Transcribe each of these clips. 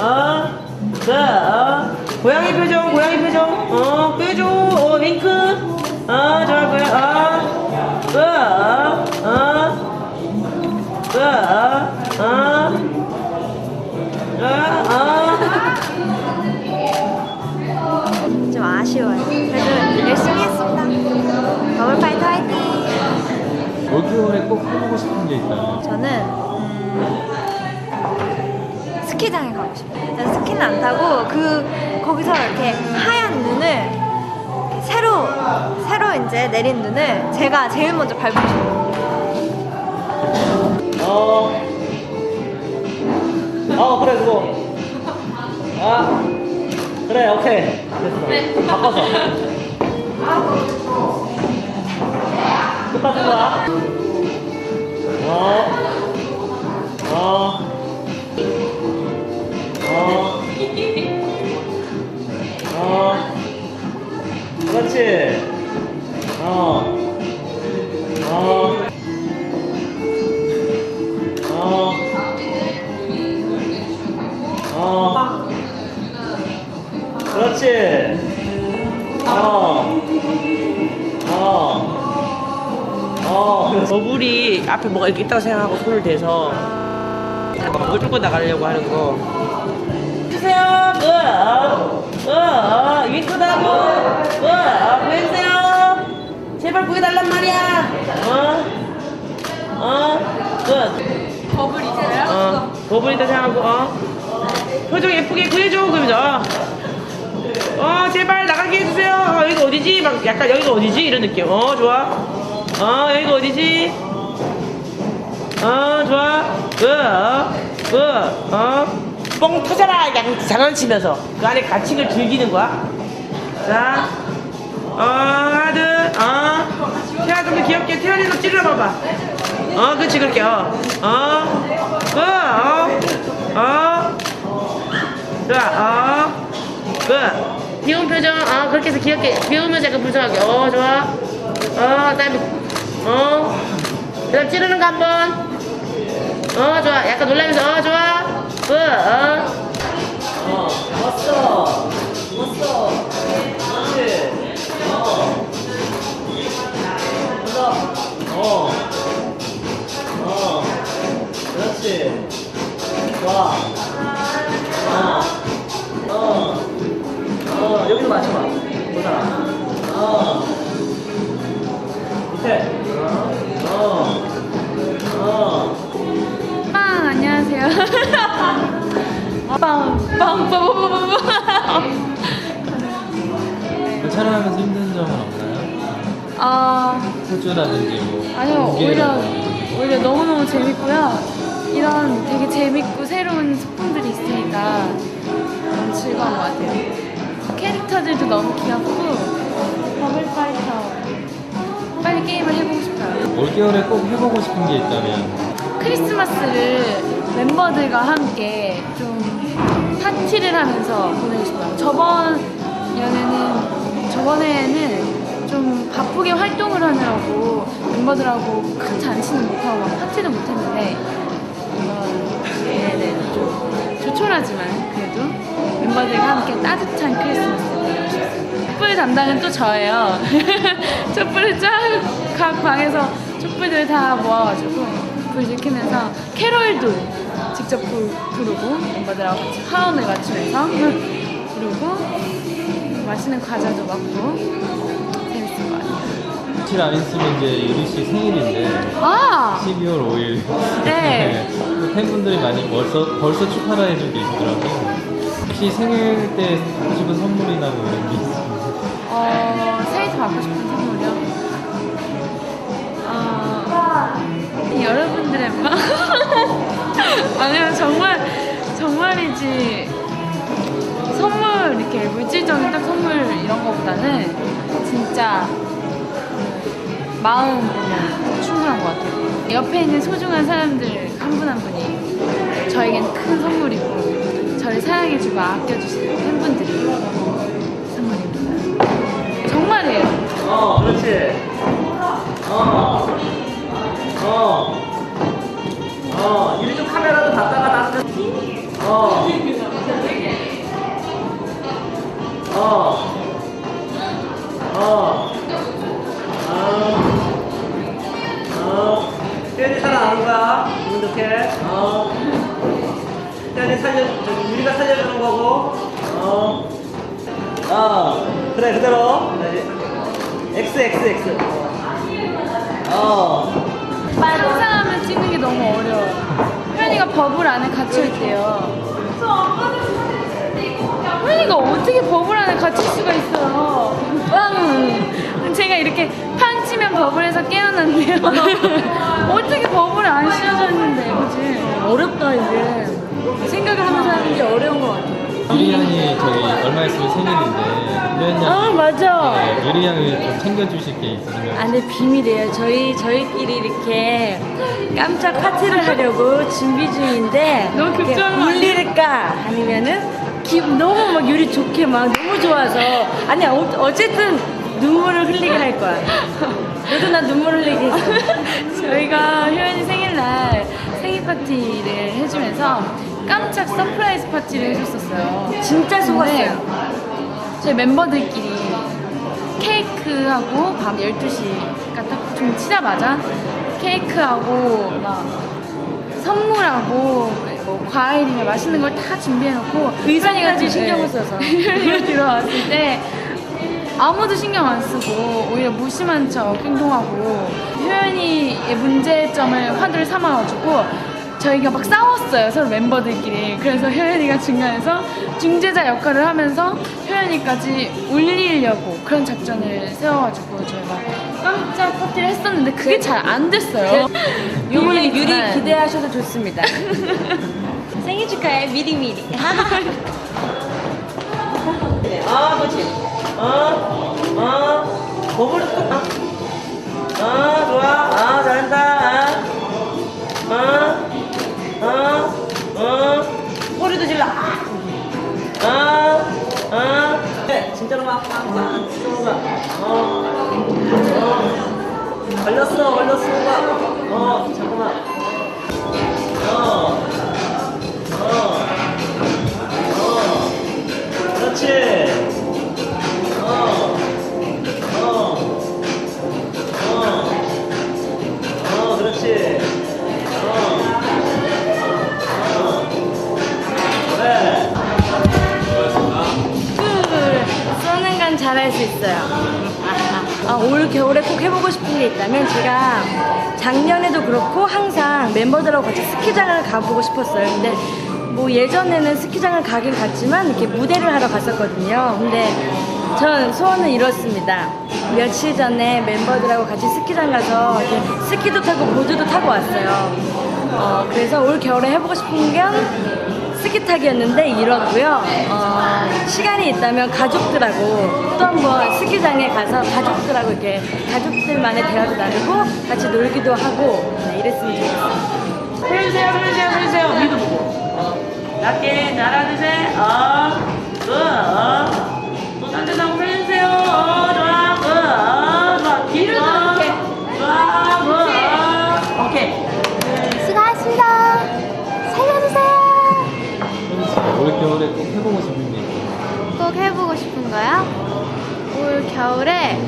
어, 자, 어, 고양이 표정, 고양이 표정, 어, 끄줘, 어, 윙크, 어, 좋아, 고양, 어, 어, 어, 어, 어, 어, 어. 좀 아쉬워요. 그래도 열심히 했습니다. 더블 파이터 화이팅! 올겨울에 꼭 해보고 싶은 게 있다면 저는 음, 스키장에 가고 싶어요. 저는 스키는 안 타고 그 거기서 이렇게 하얀 눈을 이렇게 새로 새로 이제 내린 눈을 제가 제일 먼저 밟고 싶어요. 어, 어, 그래, 그거. 아, 그래, 오케이. 됐어. 바꿔서. 끝까지 가. 그렇지. 어. 어. 어. 거북이 앞에 뭐가 이렇게 있다고 생각하고 손을 대서 물 뚫고 나가려고 하는 거. 주세요. 으, 으, 윙크다고. 으, 보여주세요. 제발 보여달란 말이야. 어? 어? 끝. 버블이세요? 어, 버블이다 생각하고, 어. 표정 예쁘게 구해줘, 그러면서. 어, 제발 나가게 해주세요. 어, 여기가 어디지? 막 약간 여기가 어디지? 이런 느낌. 어, 좋아. 어, 여기가 어디지? 어, 좋아. 그, 어, 그, 어. 뻥 터져라. 양, 장난치면서. 그 안에 가칭을 즐기는 거야. 자. 어, 둘, 어. 태아 좀더 귀엽게. 태아리도 찔러봐봐. 어, 그렇지, 그렇게, 어. 어, 그, 어, 어. 좋아, 어. 그. 귀여운 표정, 어, 그렇게 해서 귀엽게, 귀여우면서 약간 불쌍하게, 어, 좋아. 어, 그 다음에, 어. 그 다음 찌르는 거 한 번. 어, 좋아. 약간 놀라면서, 어, 좋아. 그, 어. 어, 왔어. 왔어. 그렇지. 어. 어. 어. 그렇지. 좋아. 그 촬영하면서 힘든 점은 없나요? 아 호주라든지 뭐 아니요. 오히려 오히려 너무 너무 재밌고요. 이런 되게 재밌고 새로운 소품들이 있으니까 너무 즐거운 것 같아요. 캐릭터들도 너무 귀엽고 버블 파이터 빨리 게임을 해보고 싶어요. 올겨울에 꼭 해보고 싶은 게 있다면 크리스마스를 멤버들과 함께 좀 파티를 하면서 보내고 싶어요. 저번 연애는 저번에는 좀 바쁘게 활동을 하느라고 멤버들하고 큰 잔치는 못하고 막 파티도 못했는데 이번 연애는 좀 조촐하지만 그래도 멤버들과 함께 따뜻한 크리스마스를 보내고 싶어요. 촛불 담당은 또 저예요. 촛불을 쫙 각 방에서 촛불들 다 모아가지고 불 지키면서 캐롤도 직접 부, 부르고 멤버들하고 같이 화음을 맞추면서 부르고 맛있는 과자도 먹고 재밌을 것 같아요. 며칠 안 있으면 이제 유리 씨 생일인데 아! 12월 5일. 네. 팬분들이 많이 벌써 벌써 축하를 해주고 계시더라고요. 혹시 생일 때 받고 싶은 선물이나 뭐 이런 게 있어요? 어, 생일 때 받고 싶은 선물이요? 여러분들의 마 아니요, 정말, 정말이지. 선물, 이렇게 물질적인 딱 선물 이런 거보다는 진짜 마음 충분한 것 같아요. 옆에 있는 소중한 사람들 한 분 한 분이 저에겐 큰 선물이고 저를 사랑해주고 아껴주시는 팬분들이 선물입니다. 정말이에요. 기분 좋게. 어. 살려, 저기, 유리가 살려주는 거고. 어. 어. 그래, 그대로. 네. X, X, X. 어. 상상하면 찍는 게 너무 어려워. 효연이가 버블 안에 갇혀 있대요. 효연이가 어떻게 버블 안에 갇힐 수가 있어요? 빵! 제가 이렇게 팡 치면 버블에서 깨어난대요. 어떻게 버블을 안 씌워졌는데, 그지? 어렵다, 이게. 생각을 하면서 하는 게 어려운 것 같아요. 유리 양이 저기 얼마 있으면 생일인데 유리 양 아, 맞아. 네, 유리 양을 좀 챙겨주실 게 있으신가요? 아, 근데 비밀이에요. 저희 저희끼리 이렇게 깜짝 파티를 하려고 준비 중인데 너무 급조한? 울릴까 아니면은 기분 너무 막 유리 좋게 막 너무 좋아서 아니 어, 어쨌든 눈물을 흘리게 할 거야. 너도 나 눈물 흘리게 했어. 저희가 효연이 생일날 생일 파티를 해주면서 깜짝 서프라이즈 파티를 해줬었어요. 진짜 속았어요. 근데 저희 멤버들끼리 케이크하고 밤 12시가 딱좀 치자마자 케이크하고 막 선물하고 뭐 과일이나 맛있는 걸 다 준비해놓고 의상까지 신경을 써서. 효연이가 들어왔을 때 아무도 신경 안 쓰고 오히려 무심한 척 행동하고 효연이의 문제점을 화두를 삼아가지고 저희가 막 싸웠어요 서로 멤버들끼리 그래서 효연이가 중간에서 중재자 역할을 하면서 효연이까지 울리려고 그런 작전을 세워가지고 저희가 깜짝 파티를 했었는데 그게 잘 안 됐어요 요번에 유리 비밀이지만. 기대하셔도 좋습니다. 생일 축하해 미리 미리. 네. 아, 그렇지. 어, 어, 또, 아, 아, 좋아. 아, 잘한다. 아, 아, 어, 소리도 질러. 아, 아, 아. 네, 진짜로 막, 막, 막, 진짜로 막. 어, 어, 걸렸어, 걸렸어, 막. 어, 잠깐만. 제가 작년에도 그렇고 항상 멤버들하고 같이 스키장을 가보고 싶었어요. 근데 뭐 예전에는 스키장을 가긴 갔지만 이렇게 무대를 하러 갔었거든요. 근데 전 소원을 이뤘습니다. 며칠 전에 멤버들하고 같이 스키장 가서 스키도 타고 보드도 타고 왔어요. 어, 그래서 올 겨울에 해보고 싶은 건 스키 타기였는데 이러고요. 어, 시간이 있다면 가족들하고 또 한번 스키장에 가서 가족들하고 이렇게 가족들만의 대화도 나누고 같이 놀기도 하고 네, 이랬으면 좋겠어요. 흘리세요, 흘리세요, 흘리세요. 위도 보고. 어, 낮게 날아주세요. 거요? 올 겨울에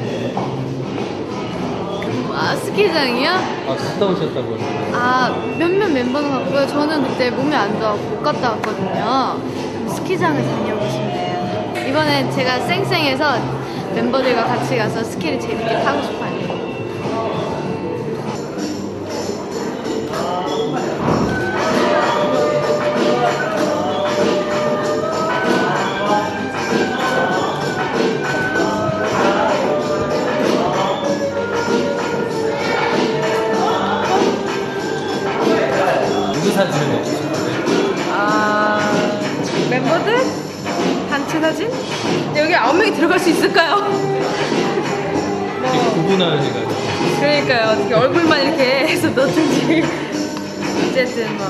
아, 스키장이요? 아 갔다 오셨다고 아 몇몇 멤버는 갔고요. 저는 그때 몸이 안 좋아서 못 갔다 왔거든요. 스키장을 다녀오고 싶네요. 이번에 제가 쌩쌩해서 멤버들과 같이 가서 스키를 재밌게 타고 싶어요. 누구 사진을 내주셨는데 아 멤버들 단체 사진? 여기 아홉 명이 들어갈 수 있을까요? 되게 구분을 해가지고 그러니까요. 어떻게 얼굴만 이렇게 해서 넣든지 어쨌든 뭐